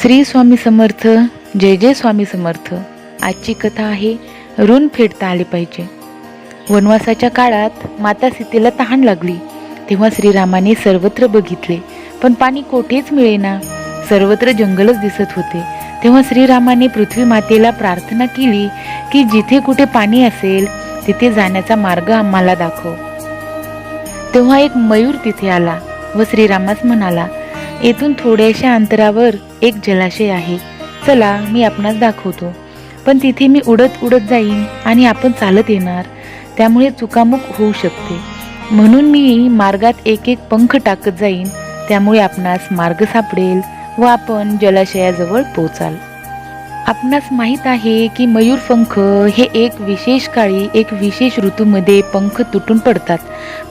श्री स्वामी समर्थ जय जय स्वामी समर्थ. आजची कथा आहे ऋण फेडता आले पाहिजे. वनवासाच्या काळात माता सीतेला तहान लागली. तेव्हा श्रीरामाने सर्वत्र बघितले पण पाणी कोठेच मिळेना. सर्वत्र जंगलच दिसत होते. तेव्हा श्रीरामाने पृथ्वी मातेला प्रार्थना केली की जिथे कुठे पाणी असेल तिथे जाण्याचा मार्ग आम्हाला दाखव. तेव्हा एक मयूर तिथे आला व श्रीरामास म्हणाला येथून थोड्याशा अंतरावर एक जलाशय आहे. चला मी आपणास दाखवतो. पण तिथे मी उडत उडत जाईन आणि आपण चालत येणार. त्यामुळे चुकामुक होऊ शकते. म्हणून मी मार्गात एक एक पंख टाकत जाईन. त्यामुळे आपणास मार्ग सापडेल व आपण जलाशयाजवळ पोचाल. आपणास माहीत आहे की मयूर पंख हे एक विशेष काळी एक विशेष ऋतूमध्ये पंख तुटून पडतात.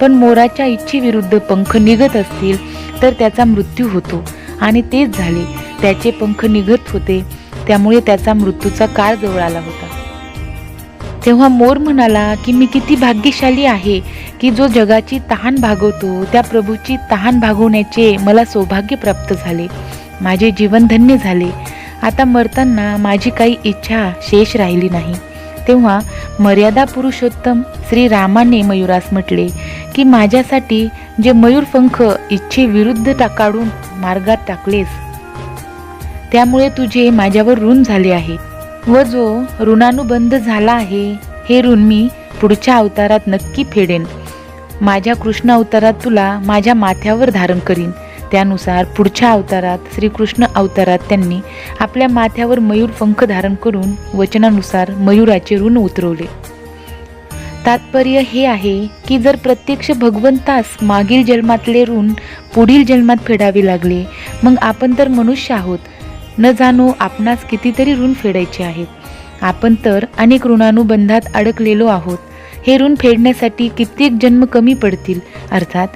पण मोराच्या इच्छेविरुद्ध पंख निघत असतील तर त्याचा मृत्यू होतो. आणि तेच झाले. त्याचे पंख निघत होते. त्यामुळे त्याचा मृत्यूचा काळ जवळ आला होता. तेव्हा मोर म्हणाला की मी किती भाग्यशाली आहे की जो जगाची तहान भागवतो त्या प्रभूची तहान भागवण्याचे मला सौभाग्य प्राप्त झाले. माझे जीवन धन्य झाले. आता मरताना माझी काही इच्छा शेष राहिली नाही. तेव्हा मर्यादा पुरुषोत्तम श्री रामाने मयुरास म्हटले की माझ्यासाठी जे मयूर पंख इच्छेविरुद्ध काढून मार्गात टाकलेस त्यामुळे तुझे माझ्यावर ऋण झाले आहे. व जो ऋणानुबंध झाला आहे हे ऋण मी पुढच्या अवतारात नक्की फेडेन. माझ्या कृष्ण अवतारात तुला माझ्या माथ्यावर धारण करीन. त्यानुसार पुढच्या अवतारात श्रीकृष्ण अवतारात त्यांनी आपल्या माथ्यावर मयूर पंख धारण करून वचनानुसार मयुराचे ऋण उतरवले. तात्पर्य हे आहे की जर प्रत्यक्ष भगवंतास मागील जन्मातले ऋण पुढील जन्मात फेडावे लागले मग आपण तर मनुष्य आहोत. न जाणो आपणास कितीतरी ऋण फेडायचे आहेत. आपण तर अनेक ऋणानुबंधात अडकलेलो आहोत. हे ऋण फेडण्यासाठी कित्येक जन्म कमी पडतील. अर्थात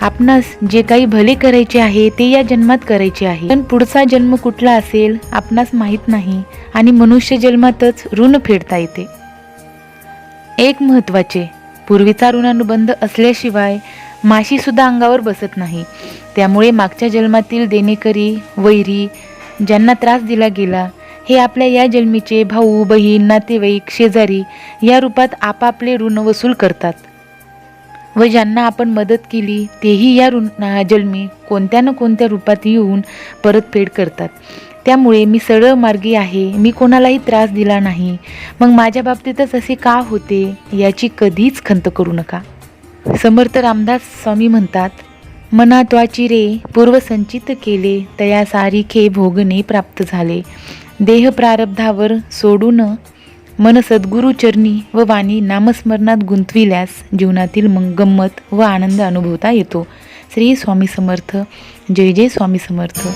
आपणास जे काही भले करायचे आहे ते या जन्मात करायचे आहे. पण पुढचा जन्म कुठला असेल आपणास माहीत नाही आणि मनुष्य जन्मातच ऋण फेडता येते. एक महत्त्वाचे पूर्वीचा ऋणानुबंध असल्याशिवाय माशी सुद्धा अंगावर बसत नाही. त्यामुळे मागच्या जन्मातील देणेकरी वैरी ज्यांना त्रास दिला गेला हे आपल्या या जन्मीचे भाऊ बहीण नातेवाईक शेजारी या रूपात आपापले ऋण वसूल करतात. व ज्यांना आपण मदत केली तेही या ऋण जन्मी कोणत्या ना कोणत्या रूपात येऊन परतफेड करतात. त्यामुळे मी सरळ मार्गी आहे मी कोणालाही त्रास दिला नाही. मग माझ्या बाबतीतच असे का होते याची कधीच खंत करू नका. समर्थ रामदास स्वामी म्हणतात मना त्वाची रे पूर्वसंचित केले तया सारिखे भोगणे प्राप्त झाले. देह प्रारब्धावर सोडून मन सद्गुरूचरणी व वाणी नामस्मरणात गुंतविल्यास जीवनातील गंमत व आनंद अनुभवता येतो. श्री स्वामी समर्थ. जय जय स्वामी समर्थ.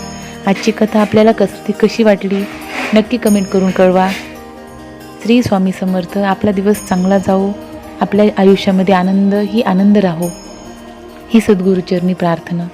आजची कथा आपल्याला कस कशी वाटली? नक्की कमेंट करून कळवा. श्री स्वामी समर्थ आपला दिवस चांगला जाओ आपल्या आयुष्यामध्ये आनंद ही आनंद राहो. ही सद्गुरुचरणी प्रार्थना.